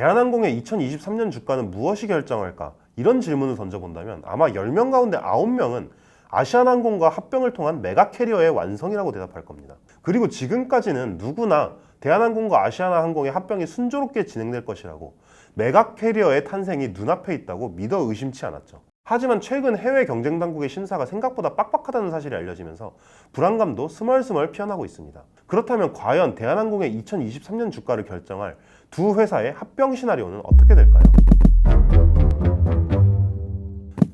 대한항공의 2023년 주가는 무엇이 결정할까? 이런 질문을 던져본다면 아마 10명 가운데 9명은 아시아나항공과 합병을 통한 메가 캐리어의 완성이라고 대답할 겁니다. 그리고 지금까지는 누구나 대한항공과 아시아나항공의 합병이 순조롭게 진행될 것이라고 메가 캐리어의 탄생이 눈앞에 있다고 믿어 의심치 않았죠. 하지만 최근 해외 경쟁 당국의 심사가 생각보다 빡빡하다는 사실이 알려지면서 불안감도 스멀스멀 피어나고 있습니다. 그렇다면 과연 대한항공의 2023년 주가를 결정할 두 회사의 합병 시나리오는 어떻게 될까요?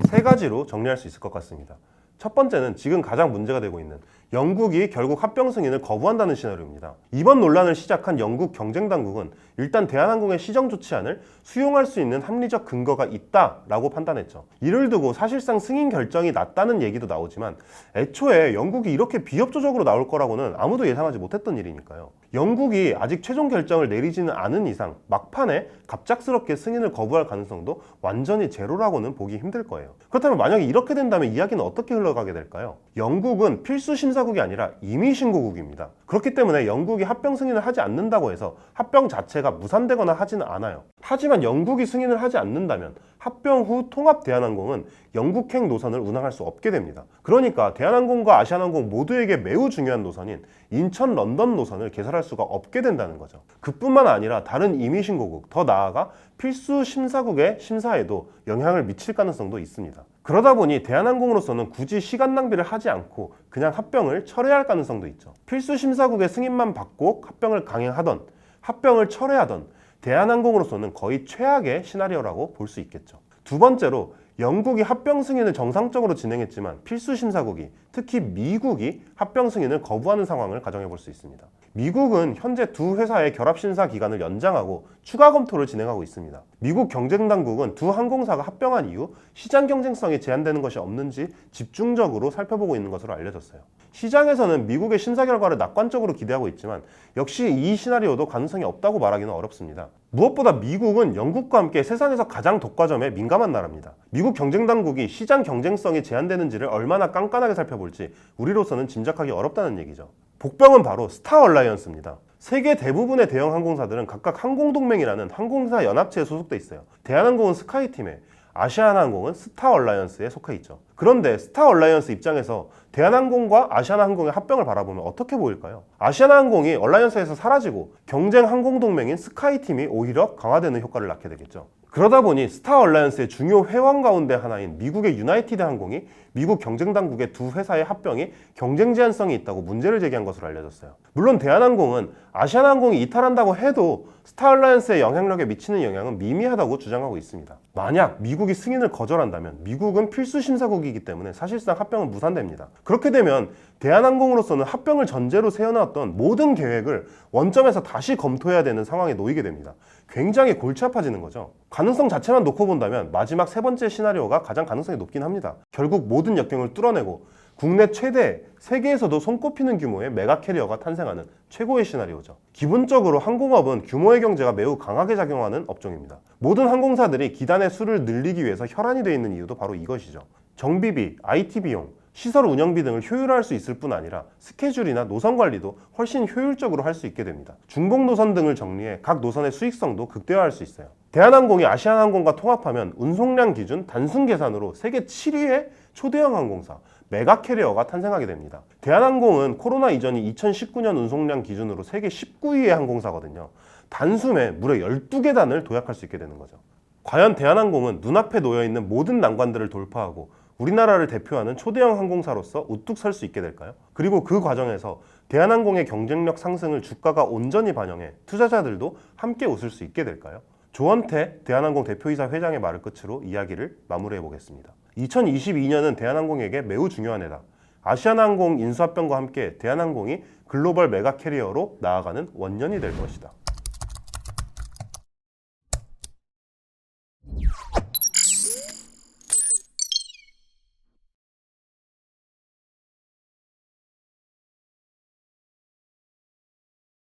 세 가지로 정리할 수 있을 것 같습니다. 첫 번째는 지금 가장 문제가 되고 있는 영국이 결국 합병 승인을 거부한다는 시나리오입니다. 이번 논란을 시작한 영국 경쟁 당국은 일단 대한항공의 시정 조치안을 수용할 수 있는 합리적 근거가 있다라고 판단했죠. 이를 두고 사실상 승인 결정이 났다는 얘기도 나오지만 애초에 영국이 이렇게 비협조적으로 나올 거라고는 아무도 예상하지 못했던 일이니까요. 영국이 아직 최종 결정을 내리지는 않은 이상 막판에 갑작스럽게 승인을 거부할 가능성도 완전히 제로라고는 보기 힘들 거예요. 그렇다면 만약에 이렇게 된다면 이야기는 어떻게 흘러가게 될까요? 영국은 필수 심사국이 아니라 임의 신고국입니다. 그렇기 때문에 영국이 합병 승인을 하지 않는다고 해서 합병 자체가 무산되거나 하지는 않아요. 하지만 영국이 승인을 하지 않는다면 합병 후 통합 대한항공은 영국행 노선을 운항할 수 없게 됩니다. 그러니까 대한항공과 아시아나항공 모두에게 매우 중요한 노선인 인천 런던 노선을 개설할 수가 없게 된다는 거죠. 그뿐만 아니라 다른 임의 신고국, 더 나아가 필수 심사국의 심사에도 영향을 미칠 가능성도 있습니다. 그러다 보니 대한항공으로서는 굳이 시간 낭비를 하지 않고 그냥 합병을 철회할 가능성도 있죠. 필수 심사국의 승인만 받고 합병을 강행하던 합병을 철회하던 대한항공으로서는 거의 최악의 시나리오라고 볼 수 있겠죠. 두 번째로 영국이 합병 승인을 정상적으로 진행했지만 필수 심사국이 특히 미국이 합병 승인을 거부하는 상황을 가정해 볼 수 있습니다. 미국은 현재 두 회사의 결합 심사 기간을 연장하고 추가 검토를 진행하고 있습니다. 미국 경쟁 당국은 두 항공사가 합병한 이후 시장 경쟁성이 제한되는 것이 없는지 집중적으로 살펴보고 있는 것으로 알려졌어요. 시장에서는 미국의 심사 결과를 낙관적으로 기대하고 있지만 역시 이 시나리오도 가능성이 없다고 말하기는 어렵습니다. 무엇보다 미국은 영국과 함께 세상에서 가장 독과점에 민감한 나라입니다. 미국 경쟁 당국이 시장 경쟁성이 제한되는지를 얼마나 깐깐하게 살펴볼지 우리로서는 짐작하기 어렵다는 얘기죠. 복병은 바로 스타 얼라이언스입니다. 세계 대부분의 대형 항공사들은 각각 항공동맹이라는 항공사 연합체에 소속돼 있어요. 대한항공은 스카이팀에, 아시아나항공은 스타 얼라이언스에 속해 있죠. 그런데 스타 얼라이언스 입장에서 대한항공과 아시아나항공의 합병을 바라보면 어떻게 보일까요? 아시아나항공이 얼라이언스에서 사라지고 경쟁 항공동맹인 스카이팀이 오히려 강화되는 효과를 낳게 되겠죠. 그러다 보니 스타 얼라이언스의 중요 회원 가운데 하나인 미국의 유나이티드 항공이 미국 경쟁 당국의 두 회사의 합병이 경쟁 제한성이 있다고 문제를 제기한 것으로 알려졌어요. 물론 대한항공은 아시아나항공이 이탈한다고 해도 스타 얼라이언스의 영향력에 미치는 영향은 미미하다고 주장하고 있습니다. 만약 미국이 승인을 거절한다면 미국은 필수 심사국이기 때문에 사실상 합병은 무산됩니다. 그렇게 되면 대한항공으로서는 합병을 전제로 세워놨던 모든 계획을 원점에서 다시 검토해야 되는 상황에 놓이게 됩니다. 굉장히 골치 아파지는 거죠. 가능성 자체만 놓고 본다면 마지막 세 번째 시나리오가 가장 가능성이 높긴 합니다. 결국 모든 역경을 뚫어내고 국내 최대, 세계에서도 손꼽히는 규모의 메가 캐리어가 탄생하는 최고의 시나리오죠. 기본적으로 항공업은 규모의 경제가 매우 강하게 작용하는 업종입니다. 모든 항공사들이 기단의 수를 늘리기 위해서 혈안이 되어 있는 이유도 바로 이것이죠. 정비비, IT 비용, 시설 운영비 등을 효율화할 수 있을 뿐 아니라 스케줄이나 노선 관리도 훨씬 효율적으로 할 수 있게 됩니다. 중복 노선 등을 정리해 각 노선의 수익성도 극대화할 수 있어요. 대한항공이 아시아나항공과 통합하면 운송량 기준 단순 계산으로 세계 7위의 초대형 항공사 메가 캐리어가 탄생하게 됩니다. 대한항공은 코로나 이전이 2019년 운송량 기준으로 세계 19위의 항공사거든요. 단숨에 무려 12계단을 도약할 수 있게 되는 거죠. 과연 대한항공은 눈앞에 놓여 있는 모든 난관들을 돌파하고 우리나라를 대표하는 초대형 항공사로서 우뚝 설 수 있게 될까요? 그리고 그 과정에서 대한항공의 경쟁력 상승을 주가가 온전히 반영해 투자자들도 함께 웃을 수 있게 될까요? 조원태 대한항공 대표이사 회장의 말을 끝으로 이야기를 마무리해 보겠습니다. 2022년은 대한항공에게 매우 중요한 해다. 아시아나항공 인수합병과 함께 대한항공이 글로벌 메가 캐리어로 나아가는 원년이 될 것이다.